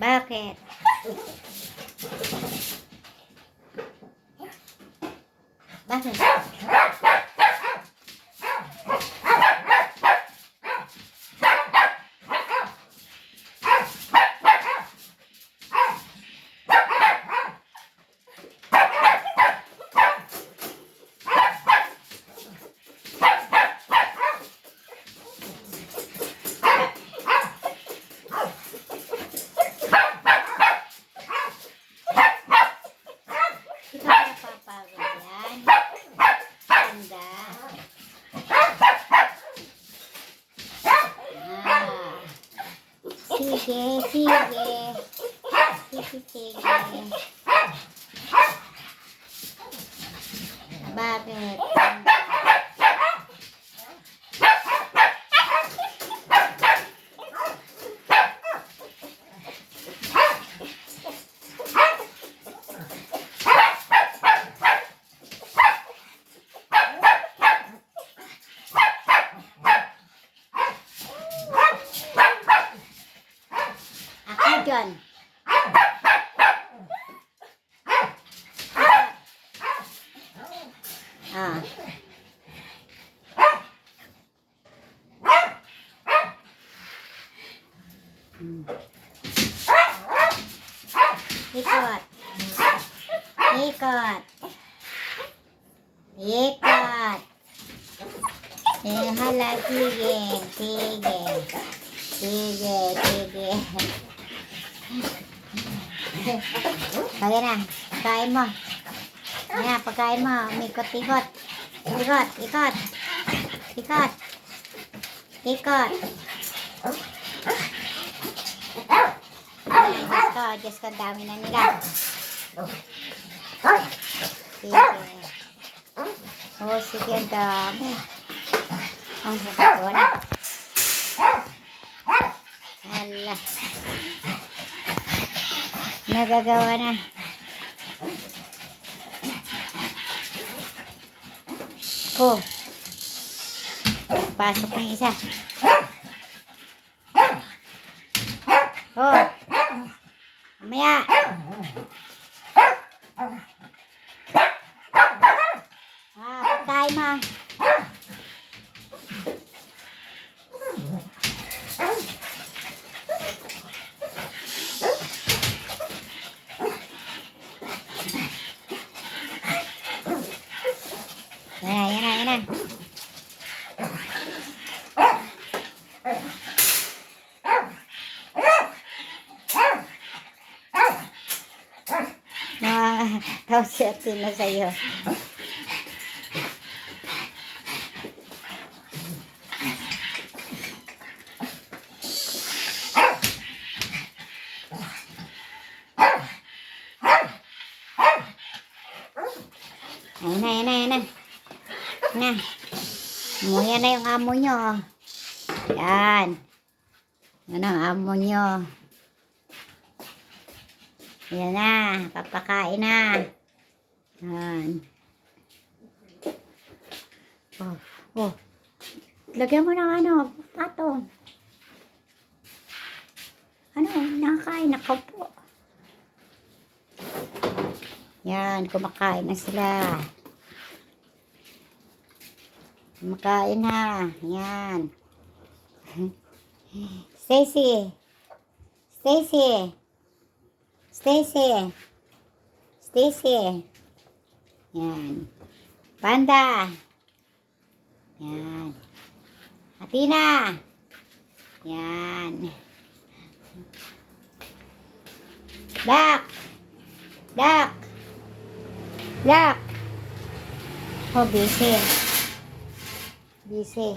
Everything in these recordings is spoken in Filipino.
Bakit? ba cái Action. À, hala, sige. Sige. Sige, sige. Kaya na, kain mo. Ayan, pagkain mo, umikot-ikot. Ikot, ikot. Ikot. Ikot. Diyos ko, Diyos ko, dami na nila. Sige. Oh, sige, dami. Ang na. Hala. Nagagawa na. Ko. Pasok ng isa. Oh. Mamaya. tavsiyesini sayıyor. này này này này nè muối này ăn âm nhỏ nhò Rồi. nó ăn muối nhỏ Yan ang amo nyo. Yan na. Papakain na. Yan. Oh. Oh. Lagyan mo ng ano. Patong. Ano? Nakakain na ka po. Yan. Kumakain na sila. Kumakain na. Yan. Stacy. Stacy. Stacy. Stacy. Yan. Panda. Yan. Athena. Yan. Dak. Dak. Dak. Oh, busy. Busy.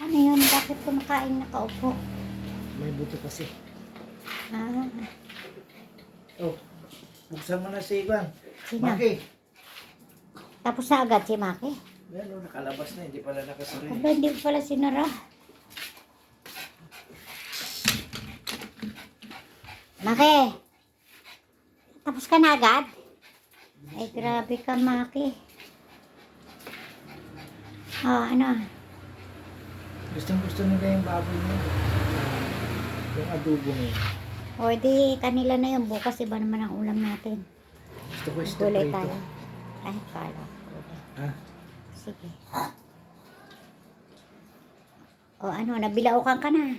Ano yun? Bakit kumakain nakaupo? May buto kasi. Ah. Oh, buksan mo na si Ivan. Sino? Maki. Tapos na agad si Maki. Yan, oh, nakalabas na. Hindi pala nakasara. Aba, hindi pala sinara. Maki! Tapos ka na agad? Ay, grabe ka, Maki. Oh, ano? Gustong gusto nila yung baboy mo. Yung adobo mo. O, di kanila na yun. Bukas iba naman ang ulam natin. Gusto ko steak Gulay prito. tayo. Ay, kala. Ha? Sige. O, ano? Nabilaukan ka na.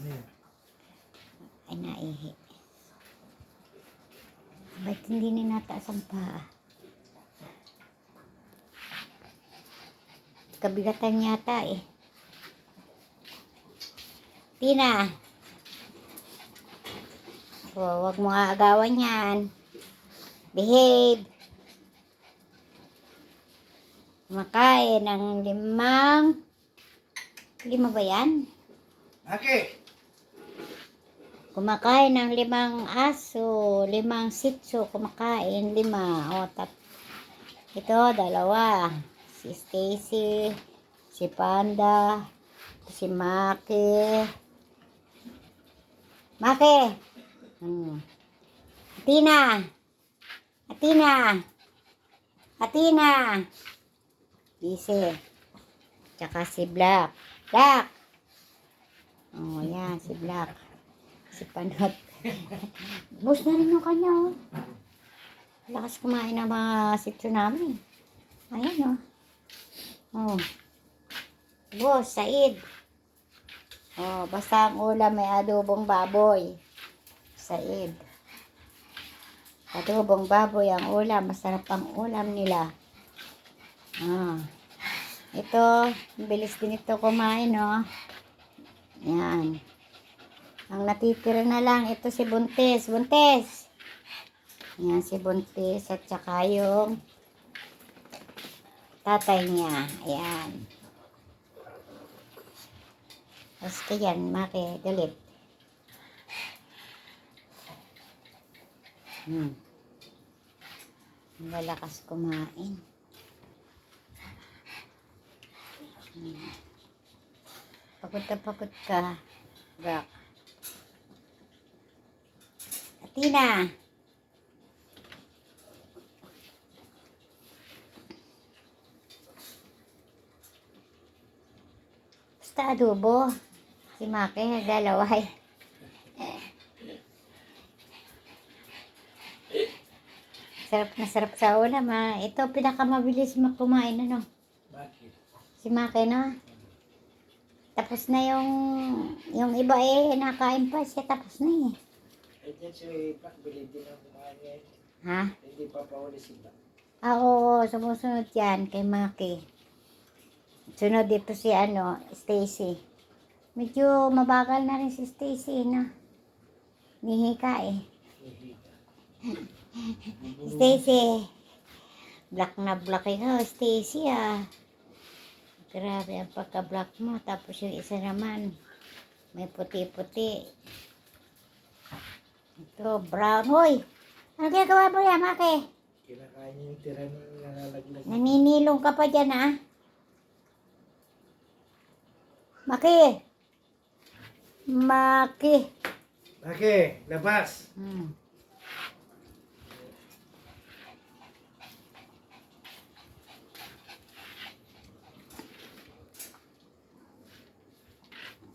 Ano yun? Ay, naihi. Ba't hindi ninataas ang paa? Kabigatan yata eh. Tina! O, wag mo aagawan yan. Behave! Kumakain ng limang... Lima ba yan? Maki! Kumakain ng limang aso, limang sitso, kumakain, lima. O, tat ito, dalawa. Si Stacy, si Panda, si Maki. Maki! Hmm. Atina! Atina! Atina! Busy. Tsaka si Black. Black! Oh, yan, si Black. Si Panot. Bus na rin yung kanya, oh. Lakas kumain ng mga sitso namin. Ayan, oh. Oh. Boss, Said. Oh, basta ang ulam may adobong baboy. Said. Adobong baboy ang ulam. Masarap ang ulam nila. Ah. Ito, bilis din ito kumain, no? Yan. Ang natitira na lang, ito si Buntis. Buntis! Yan si Buntis at saka yung tatay niya. Ayan. Tapos yan, Maki, galit. Hmm. Malakas kumain. Hmm. Pagod na pagod ka. Gak. Atina. Basta adobo. Si Maki naglalaway. Sarap na sarap sa ulam ha. Ito pinakamabilis kumain ano. Si Maki na. Tapos na yung yung iba eh nakain pa siya tapos na eh. Eh, dyan si Pak, bilhin din ang kumain ngayon. Ha? Hindi pa pauli si Pak. Ah, oo, sumusunod yan kay Maki. Sunod dito si ano, Stacy. Medyo mabagal na rin si Stacy, no? Nihika eh. Stacy. Black na black ikaw, Stacy ah. Grabe ang pagka-black mo. Tapos yung isa naman, may puti-puti. Ito, brown. Hoy! Ano ginagawa mo yan, Maki? Kinakain yung tira ng nalalaglag. Naninilong ka pa dyan, ah. Maki! Maki! Maki, labas! Hmm.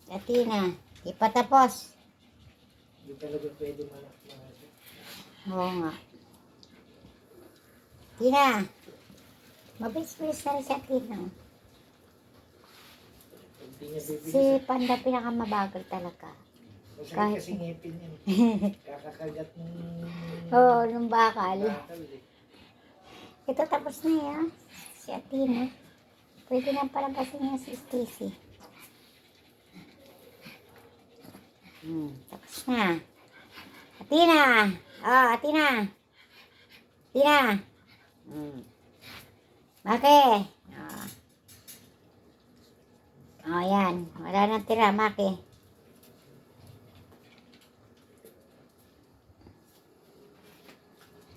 Katina, ipatapos. Hindi talaga pwede manak mga Oo nga. Tina, mabilis-bilis na rin si Tina. Hindi niya bibili. Si Panda pinakamabagal talaga. Masakit kahit- kasi ngipin yan. Kakakagat ng... Oo, nung bakal. bakal eh. Ito tapos na yan. Si Atina. Pwede na palabasin niya si Stacy. Hmm, tapos na. Atina! Oh, Atina! Atina! Hmm. Maki! Oh. O, yan. Wala nang tira, Maki.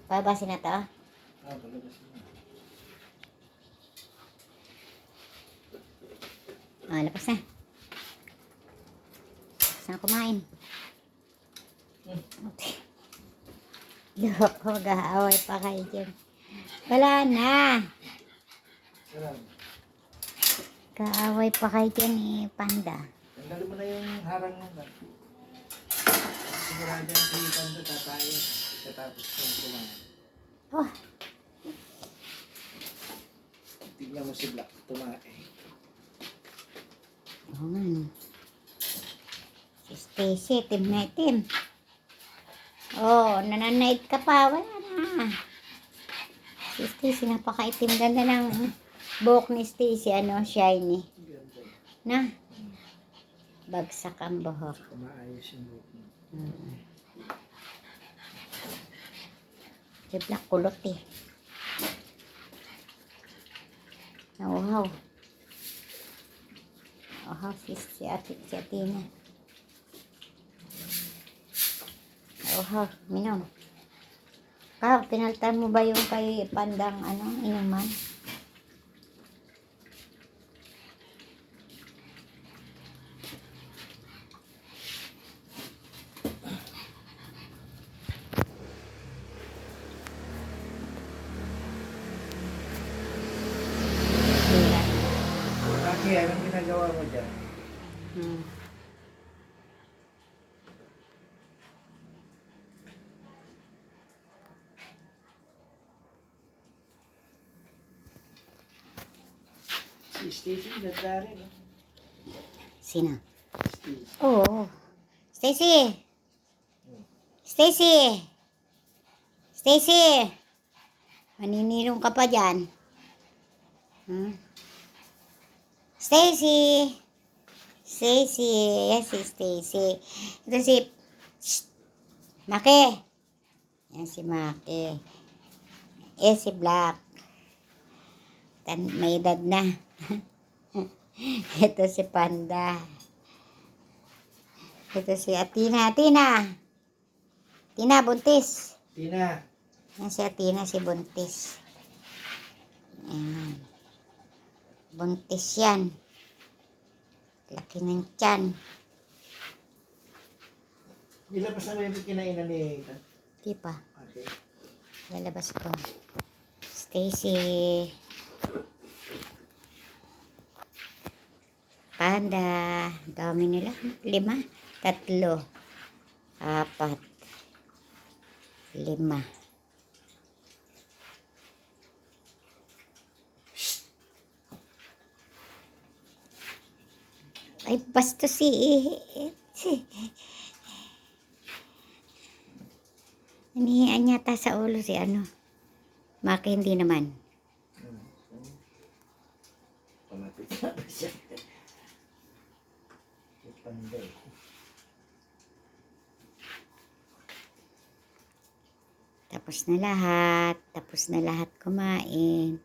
Babasin na to? Ah, babasin na. Oh, o, lapas na. Lapas kumain. Okay. Hmm. Loko, mag-aaway pa kayo dyan. Wala na. Wala na. Kaaway pa kayo dyan eh, panda. Tanggalin mo na yung harang mo? Sigurado yung pilitan ko tatayos. Katapos kong kumain. Oh, Tignan mo si Black tumae. oo nga no. Si Stacy, team na team. Oh, nananight ka pa. Wala na. Si Stacy, napakaitim. Ganda ng buhok ni Stacy, ano, shiny. Na? Bagsak ang buhok. Kumaayos yung buhok mo. Si Black kulot eh. Nauhaw. Nauhaw si, si ate, si Atina. Nauhaw, minom. Ka, pinaltan mo ba yung kay pandang ano, inuman? Ginagawa mo dyan? Hmm. Si Stacy, ganda rin. eh. Sino? Stacy. Oo. Stacy! Stacy! Stacy! Maninilong ka pa dyan. Hmm? Stacy! Stacy! Yes, si Stacy. Ito si... Shh! Maki! Yan si Maki. Eh, si Black. Tan may edad na. Ito si Panda. Ito si Atina. Atina! Tina, buntis. Tina, Yan si Atina, si buntis. Ayan. Buntis yan. Laki ng tiyan. nilabas na mo yung kinainan ni Ethan. Di pa. Okay. Lalabas ko. Stacy. Panda. Dami nila. Lima. Tatlo. Apat. Lima. Basta si... Nanihian yata sa ulo si ano. Maki hindi naman. Palapit na ba siya? Si Panday. Tapos na lahat. Tapos na lahat kumain.